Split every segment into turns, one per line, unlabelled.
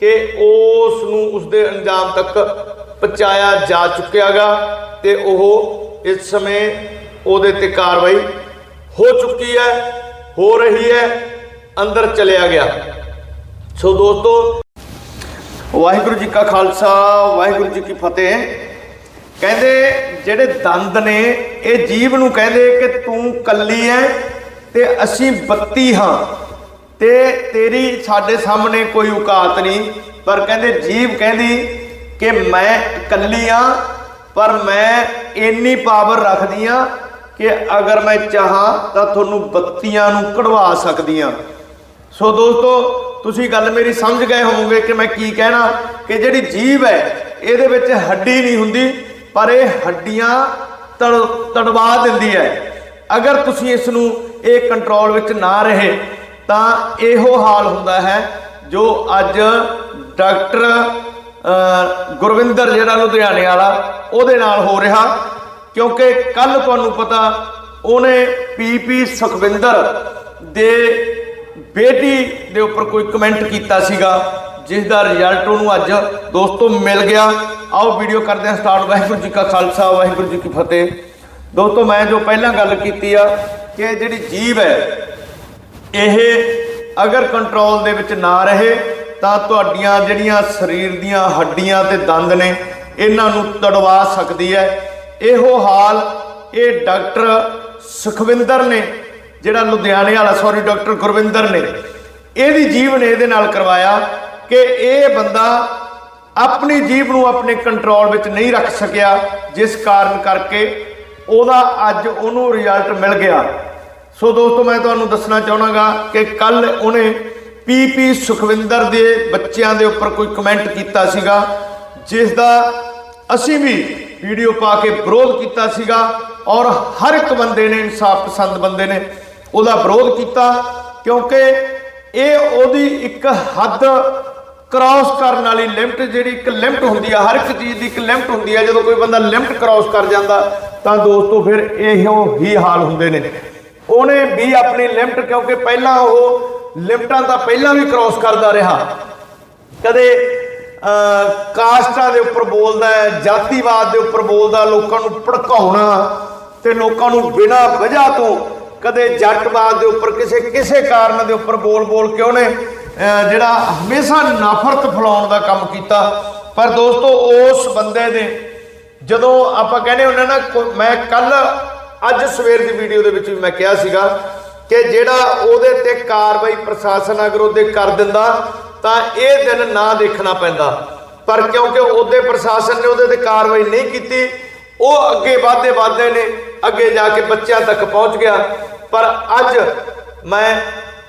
ਕਿ ਉਸ ਨੂੰ ਉਸਦੇ ਅੰਜਾਮ ਤੱਕ ਪਹੁੰਚਾਇਆ ਜਾ ਚੁੱਕਿਆਗਾ ਤੇ ਉਹ ਇਸ ਸਮੇਂ ਉਹਦੇ ਤੇ ਕਾਰਵਾਈ ਹੋ ਚੁੱਕੀ ਹੈ, ਹੋ ਰਹੀ ਹੈ, ਅੰਦਰ ਚਲਿਆ ਗਿਆ। ਸੋ ਦੋਸਤੋ, ਵਾਹਿਗੁਰੂ ਜੀ ਕਾ ਖਾਲਸਾ, ਵਾਹਿਗੁਰੂ ਜੀ ਕੀ ਫਤਿਹ। ਕਹਿੰਦੇ, ਜਿਹੜੇ ਦੰਦ ਨੇ, ਇਹ ਜੀਵ ਨੂੰ ਕਹਿੰਦੇ ਕਿ ਤੂੰ ਕੱਲੀ ਐ ਤੇ ਅਸੀਂ 32 ਹਾਂ। ਤੇ ਤੇਰੀ ਸਾਡੇ ਸਾਹਮਣੇ ਕੋਈ ਔਕਾਤ ਨਹੀਂ। ਪਰ ਕਹਿੰਦੇ ਜੀਵ ਕਹਿੰਦੀ ਕਿ ਮੈਂ ਇਕੱਲੀ ਆ, ਪਰ ਮੈਂ ਇੰਨੀ ਪਾਵਰ ਰੱਖਦੀ ਆ ਕਿ ਅਗਰ ਮੈਂ ਚਾਹਾਂ ਤਾਂ ਤੁਹਾਨੂੰ ਬੱਤੀਆਂ ਨੂੰ ਕਢਵਾ ਸਕਦੀ ਆ। ਸੋ ਦੋਸਤੋ, ਤੁਸੀਂ ਗੱਲ ਮੇਰੀ ਸਮਝ ਗਏ ਹੋਵੋਗੇ ਕਿ ਮੈਂ ਕੀ ਕਹਿਣਾ ਕਿ ਜਿਹੜੀ ਜੀਭ ਹੈ, ਇਹਦੇ ਵਿੱਚ ਹੱਡੀ ਨਹੀਂ ਹੁੰਦੀ, ਪਰ ਇਹ ਹੱਡੀਆਂ ਤੜ ਤੜਵਾ ਦਿੰਦੀ ਹੈ। ਅਗਰ ਤੁਸੀਂ ਇਸ ਨੂੰ ਇਹ ਕੰਟਰੋਲ ਵਿੱਚ ਨਾ ਰਹੇ ਤਾਂ ਇਹੋ ਹਾਲ ਹੁੰਦਾ ਹੈ ਜੋ ਅੱਜ ਡਾਕਟਰ ਗੁਰਵਿੰਦਰ ਜਿਹੜਾ ਲੁਧਿਆਣੇ ਵਾਲਾ, ਉਹਦੇ ਨਾਲ ਹੋ ਰਿਹਾ। ਕਿਉਂਕਿ ਕੱਲ ਤੁਹਾਨੂੰ ਪਤਾ, ਉਹਨੇ ਪੀਪੀ ਸੁਖਵਿੰਦਰ ਦੇ ਬੇਟੀ ਦੇ ਉੱਪਰ ਕੋਈ ਕਮੈਂਟ ਕੀਤਾ ਸੀਗਾ, ਜਿਸ ਦਾ ਰਿਜ਼ਲਟ ਉਹਨੂੰ ਅੱਜ ਦੋਸਤੋ ਮਿਲ ਗਿਆ। ਆਓ ਵੀਡੀਓ ਕਰਦੇ ਹਾਂ ਸਟਾਰਟ ਵਾਹਿਗੁਰੂ ਜੀ ਕਾ ਖਾਲਸਾ, ਵਾਹਿਗੁਰੂ ਜੀ ਕੀ ਫਤਿਹ। ਦੋਸਤੋ, ਮੈਂ ਜੋ ਪਹਿਲਾਂ ਗੱਲ ਕੀਤੀ ਆ, ਕਿ ਜਿਹੜੀ ਜੀਵ ਹੈ ਇਹ ਅਗਰ ਕੰਟਰੋਲ ਦੇ ਵਿੱਚ ਨਾ ਰਹੇ, ਤਾਂ ਤੁਹਾਡੀਆਂ ਜਿਹੜੀਆਂ ਸਰੀਰ ਦੀਆਂ ਹੱਡੀਆਂ ਤੇ ਦੰਦ ਨੇ, ਇਹਨਾਂ ਨੂੰ ਤੜਵਾ ਸਕਦੀ ਹੈ। ਇਹੋ ਹਾਲ ਇਹ ਡਾਕਟਰ ਸੁਖਵਿੰਦਰ ਨੇ, ਜਿਹੜਾ ਲੁਧਿਆਣੇ ਵਾਲਾ ਸੌਰੀ ਡਾਕਟਰ ਗੁਰਵਿੰਦਰ ਨੇ, ਇਹਦੀ ਜੀਵ ਨੇ ਇਹਦੇ ਨਾਲ ਕਰਵਾਇਆ ਕਿ ਇਹ ਬੰਦਾ ਆਪਣੀ ਜੀਵ ਨੂੰ ਆਪਣੇ ਕੰਟਰੋਲ ਵਿੱਚ ਨਹੀਂ ਰੱਖ ਸਕਿਆ, ਜਿਸ ਕਾਰਨ ਕਰਕੇ ਉਹਦਾ ਅੱਜ ਉਹਨੂੰ ਰਿਜ਼ਲਟ ਮਿਲ ਗਿਆ। ਸੋ ਦੋਸਤੋ, ਮੈਂ ਤੁਹਾਨੂੰ ਦੱਸਣਾ ਚਾਹਣਾਗਾ ਕਿ ਕੱਲ ਉਹਨੇ ਪੀਪੀ ਸੁਖਵਿੰਦਰ ਦੇ ਬੱਚਿਆਂ ਦੇ ਉੱਪਰ ਕੋਈ ਕਮੈਂਟ ਕੀਤਾ ਸੀਗਾ ਜਿਸ ਦਾ ਅਸੀਂ ਵੀ ਵੀਡੀਓ ਪਾ ਕੇ ਵਿਰੋਧ ਕੀਤਾ ਸੀਗਾ ਔਰ ਹਰ ਇੱਕ ਬੰਦੇ ਨੇ ਇਨਸਾਫ ਪਸੰਦ ਬੰਦੇ ਨੇ ਉਹਦਾ ਵਿਰੋਧ ਕੀਤਾ, ਕਿਉਂਕਿ ਇਹ ਉਹਦੀ ਇੱਕ ਹੱਦ ਕ੍ਰਾਸ ਕਰਨ ਵਾਲੀ ਲਿਮਟ ਜਿਹੜੀ ਇੱਕ ਲਿਮਟ ਹੁੰਦੀ ਆ, ਹਰ ਇੱਕ ਚੀਜ਼ ਦੀ ਇੱਕ ਲਿਮਟ ਹੁੰਦੀ ਆ, ਜਦੋਂ ਕੋਈ ਬੰਦਾ ਲਿਮਟ ਕ੍ਰਾਸ ਕਰ ਜਾਂਦਾ ਤਾਂ ਦੋਸਤੋ ਫਿਰ ਇਹੋ ਹੀ ਹਾਲ ਹੁੰਦੇ ਨੇ। ਉਹਨੇ ਵੀ ਆਪਣੀ ਲਿਮਟ, ਕਿਉਂਕਿ ਪਹਿਲਾਂ ਉਹ ਲਿਮਟਾਂ ਤਾਂ ਪਹਿਲਾਂ ਵੀ ਕ੍ਰਾਸ ਕਰਦਾ ਰਿਹਾ। ਕਦੇ ਕਾਸਟਾਂ ਦੇ ਉੱਪਰ ਬੋਲਦਾ ਹੈ, ਜਾਤੀਵਾਦ ਦੇ ਉੱਪਰ ਬੋਲਦਾ ਲੋਕਾਂ ਨੂੰ ਭੜਕਾਉਣਾ ਤੇ ਲੋਕਾਂ ਨੂੰ ਬਿਨਾਂ ਵਜ੍ਹਾ ਤੋਂ ਕਦੇ ਜੱਟਵਾਦ ਦੇ ਉੱਪਰ, ਕਿਸੇ ਕਿਸੇ ਕਾਰਨ ਦੇ ਉੱਪਰ ਬੋਲ ਬੋਲ ਕੇ ਉਹਨੇ ਜਿਹੜਾ ਹਮੇਸ਼ਾ ਨਫ਼ਰਤ ਫੈਲਾਉਣ ਦਾ ਕੰਮ ਕੀਤਾ। ਪਰ ਦੋਸਤੋ, ਉਸ ਬੰਦੇ ਨੇ ਜਦੋਂ ਆਪਾਂ ਕਹਿੰਦੇ ਹੁੰਦੇ ਨਾ ਮੈਂ ਕੱਲ ਅੱਜ ਸਵੇਰ ਦੀ ਵੀਡੀਓ ਦੇ ਵਿੱਚ ਵੀ ਮੈਂ ਕਿਹਾ ਸੀਗਾ ਕਿ ਜਿਹੜਾ ਉਹਦੇ ਤੇ ਕਾਰਵਾਈ ਪ੍ਰਸ਼ਾਸਨ ਅਗਰ ਉਹਦੇ ਕਰ ਦਿੰਦਾ, ਤਾਂ ਇਹ ਦਿਨ ਨਾ ਦੇਖਣਾ ਪੈਂਦਾ। ਪਰ ਕਿਉਂਕਿ ਉਹਦੇ ਪ੍ਰਸ਼ਾਸਨ ਨੇ ਉਹਦੇ ਤੇ ਕਾਰਵਾਈ ਨਹੀਂ ਕੀਤੀ, ਉਹ ਅੱਗੇ ਵਾਧੇ ਵਾਧੇ ਨੇ, ਅੱਗੇ ਜਾ ਕੇ ਬੱਚਿਆਂ ਤੱਕ ਪਹੁੰਚ ਗਿਆ। ਪਰ ਅੱਜ ਮੈਂ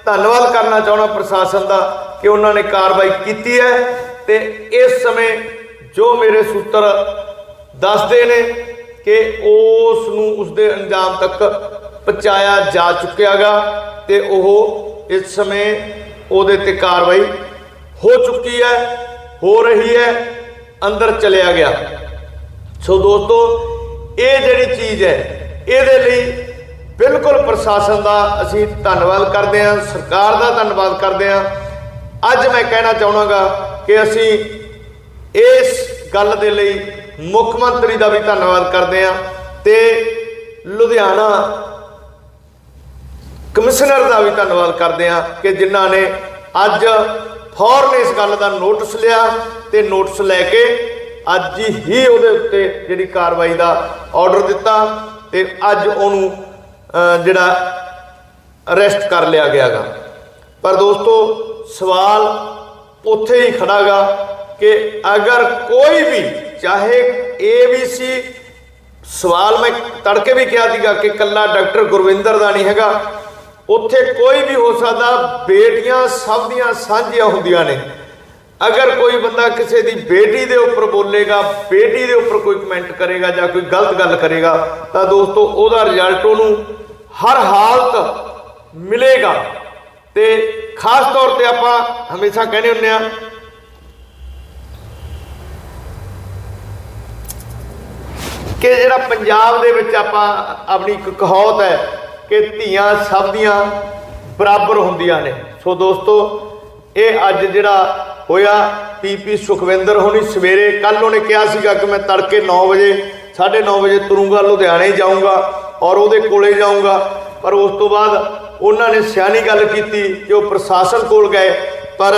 ਧੰਨਵਾਦ ਕਰਨਾ ਚਾਹੁੰਦਾ ਪ੍ਰਸ਼ਾਸਨ ਦਾ ਕਿ ਉਹਨਾਂ ਨੇ ਕਾਰਵਾਈ ਕੀਤੀ ਹੈ ਤੇ ਇਸ ਸਮੇਂ ਜੋ ਮੇਰੇ ਸੂਤਰ ਦੱਸਦੇ ਨੇ ਕਿ ਉਸ ਨੂੰ ਉਸਦੇ ਅੰਜਾਮ ਤੱਕ ਪਹੁੰਚਾਇਆ ਜਾ ਚੁੱਕਿਆਗਾ ਤੇ ਉਹ ਇਸ ਸਮੇਂ ਉਹਦੇ ਤੇ ਕਾਰਵਾਈ ਹੋ ਚੁੱਕੀ ਹੈ, ਹੋ ਰਹੀ ਹੈ, ਅੰਦਰ ਚਲਿਆ ਗਿਆ। ਸੋ ਦੋਸਤੋ, ਇਹ ਜਿਹੜੀ ਚੀਜ਼ ਹੈ, ਇਹਦੇ ਲਈ ਬਿਲਕੁਲ ਪ੍ਰਸ਼ਾਸਨ ਦਾ ਅਸੀਂ ਧੰਨਵਾਦ ਕਰਦੇ ਹਾਂ, ਸਰਕਾਰ ਦਾ ਧੰਨਵਾਦ ਕਰਦੇ ਹਾਂ। ਅੱਜ ਮੈਂ ਕਹਿਣਾ ਚਾਹਣਾਗਾ ਕਿ ਅਸੀਂ ਇਸ ਗੱਲ ਦੇ ਲਈ ਮੁੱਖ ਮੰਤਰੀ ਦਾ ਵੀ ਧੰਨਵਾਦ ਕਰਦੇ ਹਾਂ ਤੇ ਲੁਧਿਆਣਾ ਕਮਿਸ਼ਨਰ ਦਾ ਵੀ ਧੰਨਵਾਦ ਕਰਦੇ ਹਾਂ ਕਿ ਜਿਨ੍ਹਾਂ ਨੇ ਅੱਜ ਫੌਰਨ ਇਸ ਗੱਲ ਦਾ ਨੋਟਿਸ ਲਿਆ ਤੇ ਨੋਟਿਸ ਲੈ ਕੇ ਅੱਜ ਹੀ ਉਹਦੇ ਉੱਤੇ ਜਿਹੜੀ ਕਾਰਵਾਈ ਦਾ ਆਰਡਰ ਦਿੱਤਾ ਤੇ ਅੱਜ ਉਹਨੂੰ ਜਿਹੜਾ ਅਰੈਸਟ ਕਰ ਲਿਆ ਗਿਆਗਾ। ਪਰ ਦੋਸਤੋ, ਸਵਾਲ ਉੱਥੇ ਹੀ ਖੜਾਗਾ ਕਿ ਅਗਰ ਕੋਈ ਵੀ ਚਾਹੇ ਏਬੀਸੀ ਸਵਾਲ ਮੈਂ ਤੜਕੇ ਵੀ ਕਿਹਾ ਸੀਗਾ ਕਿ ਕੱਲਾ ਡਾਕਟਰ ਗੁਰਵਿੰਦਰ ਦਾ ਨਹੀਂ ਹੈਗਾ। ਉੱਥੇ ਕੋਈ ਵੀ ਹੋ ਸਕਦਾ ਬੇਟੀਆਂ ਸਭ ਦੀਆਂ ਸਾਂਝੀਆਂ ਹੁੰਦੀਆਂ ਨੇ। ਅਗਰ ਕੋਈ ਬੰਦਾ ਕਿਸੇ ਦੀ ਬੇਟੀ ਦੇ ਉੱਪਰ ਬੋਲੇਗਾ, ਬੇਟੀ ਦੇ ਉੱਪਰ ਕੋਈ ਕਮੈਂਟ ਕਰੇਗਾ ਜਾਂ ਕੋਈ ਗਲਤ ਗੱਲ ਕਰੇਗਾ, ਤਾਂ ਦੋਸਤੋ ਉਹਦਾ ਰਿਜ਼ਲਟ ਉਹਨੂੰ ਹਰ ਹਾਲਤ ਮਿਲੇਗਾ। ਤੇ ਖਾਸ ਤੌਰ ਤੇ ਆਪਾਂ ਹਮੇਸ਼ਾ ਕਹਿੰਦੇ ਹੁੰਦੇ ਆ ਕਿ ਜਿਹੜਾ ਪੰਜਾਬ ਦੇ ਵਿੱਚ ਆਪਾਂ ਆਪਣੀ ਇੱਕ ਕਹਾਵਤ ਹੈ ਕਿ ਧੀਆਂ ਸਭ ਦੀਆਂ ਬਰਾਬਰ ਹੁੰਦੀਆਂ ਨੇ। ਸੋ ਦੋਸਤੋ, ਇਹ ਅੱਜ ਜਿਹੜਾ ਹੋਇਆ ਪੀਪੀ ਸੁਖਵਿੰਦਰ ਹੋਣੀ ਸਵੇਰੇ ਕੱਲ ਉਹਨੇ ਕਿਹਾ ਸੀਗਾ ਕਿ ਮੈਂ ਤੜਕੇ 9 ਵਜੇ 9:30 ਵਜੇ ਤੁਰੂੰਗਾ, ਲੁਧਿਆਣੇ ਜਾਊਂਗਾ ਔਰ ਉਹਦੇ ਕੋਲੇ ਜਾਊਂਗਾ। ਪਰ ਉਸ ਤੋਂ ਬਾਅਦ ਉਹਨਾਂ ਨੇ ਸਿਆਣੀ ਗੱਲ ਕੀਤੀ ਕਿ ਉਹ ਪ੍ਰਸ਼ਾਸਨ ਕੋਲ ਗਏ, ਪਰ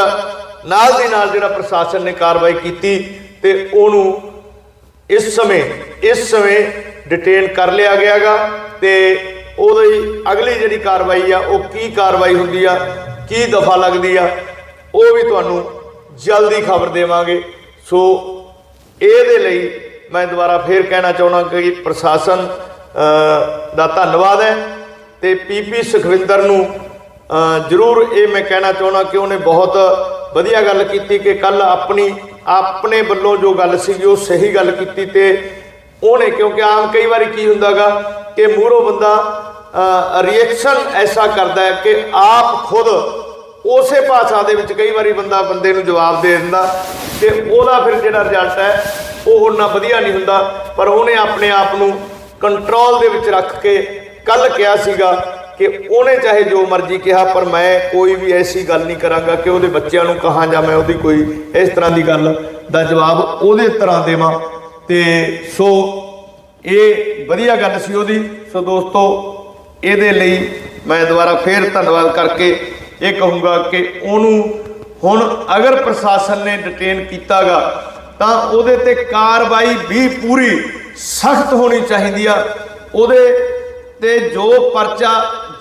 ਨਾਲ ਦੀ ਨਾਲ ਜਿਹੜਾ ਪ੍ਰਸ਼ਾਸਨ ਨੇ ਕਾਰਵਾਈ ਕੀਤੀ ਤੇ ਉਹਨੂੰ ਇਸ ਸਮੇਂ ਇਸ ਸਮੇਂ ਡਿਟੇਨ ਕਰ ਲਿਆ ਗਿਆਗਾ ਤੇ ਉਹਦੀ ਅਗਲੀ ਜਿਹੜੀ ਕਾਰਵਾਈ ਆ, ਉਹ ਕੀ ਕਾਰਵਾਈ ਹੁੰਦੀ ਆ, ਕੀ ਦਫਾ ਲੱਗਦੀ ਆ, ਉਹ ਵੀ ਤੁਹਾਨੂੰ ਜਲਦੀ ਖਬਰ ਦੇਵਾਂਗੇ। ਸੋ ਇਹਦੇ ਲਈ ਮੈਂ ਦੁਬਾਰਾ ਫੇਰ ਕਹਿਣਾ ਚਾਹੁੰਦਾ ਕਿ ਪ੍ਰਸ਼ਾਸਨ ਦਾ ਧੰਨਵਾਦ ਹੈ ਤੇ ਪੀਪੀ ਸੁਖਵਿੰਦਰ ਨੂੰ ਜ਼ਰੂਰ ਇਹ ਮੈਂ ਕਹਿਣਾ ਚਾਹੁੰਦਾ ਕਿ ਉਹਨੇ ਬਹੁਤ ਵਧੀਆ ਗੱਲ ਕੀਤੀ ਕਿ ਕੱਲ ਆਪਣੀ ਆਪਣੇ ਵੱਲੋਂ ਜੋ ਗੱਲ ਸੀਗੀ ਉਹ ਸਹੀ ਗੱਲ ਕੀਤੀ ਤੇ ਉਹਨੇ, ਕਿਉਂਕਿ ਆਮ ਕਈ ਵਾਰੀ ਕੀ ਹੁੰਦਾਗਾ ਕਿ ਮੂਹਰੋਂ ਬੰਦਾ ਰਿਐਕਸ਼ਨ ਐਸਾ ਕਰਦਾ ਹੈ ਕਿ ਆਪ ਖੁਦ ਉਸੇ ਭਾਸ਼ਾ ਦੇ ਵਿੱਚ ਕਈ ਵਾਰੀ ਬੰਦਾ ਬੰਦੇ ਨੂੰ ਜਵਾਬ ਦੇ ਦਿੰਦਾ ਤੇ ਉਹਦਾ ਫਿਰ ਜਿਹੜਾ ਰਿਜ਼ਲਟ ਹੈ, ਉਹ ਉਹਨਾਂ ਵਧੀਆ ਨਹੀਂ ਹੁੰਦਾ। ਪਰ ਉਹਨੇ ਆਪਣੇ ਆਪ ਨੂੰ ਕੰਟਰੋਲ ਦੇ ਵਿੱਚ ਰੱਖ ਕੇ ਕੱਲ ਕਿਹਾ ਸੀਗਾ ਕਿ ਉਹਨੇ ਚਾਹੇ ਜੋ ਮਰਜ਼ੀ ਕਿਹਾ, ਪਰ ਮੈਂ ਕੋਈ ਵੀ ਐਸੀ ਗੱਲ ਨਹੀਂ ਕਰਾਂਗਾ ਕਿ ਉਹਦੇ ਬੱਚਿਆਂ ਨੂੰ ਕਹਾਂ ਜਾਂ ਮੈਂ ਉਹਦੀ ਕੋਈ ਇਸ ਤਰ੍ਹਾਂ ਦੀ ਗੱਲ ਦਾ ਜਵਾਬ ਉਹਦੇ ਤਰ੍ਹਾਂ ਦੇਵਾਂ। ਤੇ ਸੋ ਇਹ ਵਧੀਆ ਗੱਲ ਸੀ ਉਹਦੀ। ਸੋ ਦੋਸਤੋ, ਇਹਦੇ ਲਈ ਮੈਂ ਦੁਬਾਰਾ ਫੇਰ ਧੰਨਵਾਦ ਕਰਕੇ ਇਹ ਕਹੂੰਗਾ ਕਿ ਉਹਨੂੰ ਹੁਣ ਅਗਰ ਪ੍ਰਸ਼ਾਸਨ ਨੇ ਡਿਟੇਨ ਕੀਤਾਗਾ, ਤਾਂ ਉਹਦੇ ਤੇ ਕਾਰਵਾਈ ਵੀ ਪੂਰੀ ਸਖਤ ਹੋਣੀ ਚਾਹੀਦੀ ਆ। ਉਹਦੇ ਤੇ ਜੋ ਪਰਚਾ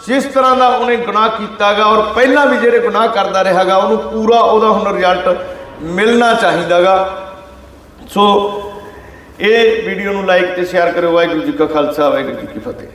ਜਿਸ ਤਰ੍ਹਾਂ ਦਾ ਉਹਨੇ ਗੁਨਾਹ ਕੀਤਾਗਾ ਔਰ ਪਹਿਲਾਂ ਵੀ ਜਿਹੜੇ ਗੁਨਾਹ ਕਰਦਾ ਰਿਹਾਗਾ ਉਹਨੂੰ ਪੂਰਾ ਉਹਦਾ ਹੁਣ ਰਿਜ਼ਲਟ ਮਿਲਣਾ ਚਾਹੀਦਾਗਾ ਸੋ ਇਹ ਵੀਡੀਓ ਨੂੰ ਲਾਈਕ ਤੇ ਸ਼ੇਅਰ ਕਰਿਓ। ਵਾਹਿਗੁਰੂ ਜੀ ਕਾ ਖਾਲਸਾ, ਵਾਹਿਗੁਰੂ ਜੀ ਕੀ ਫਤਿਹ।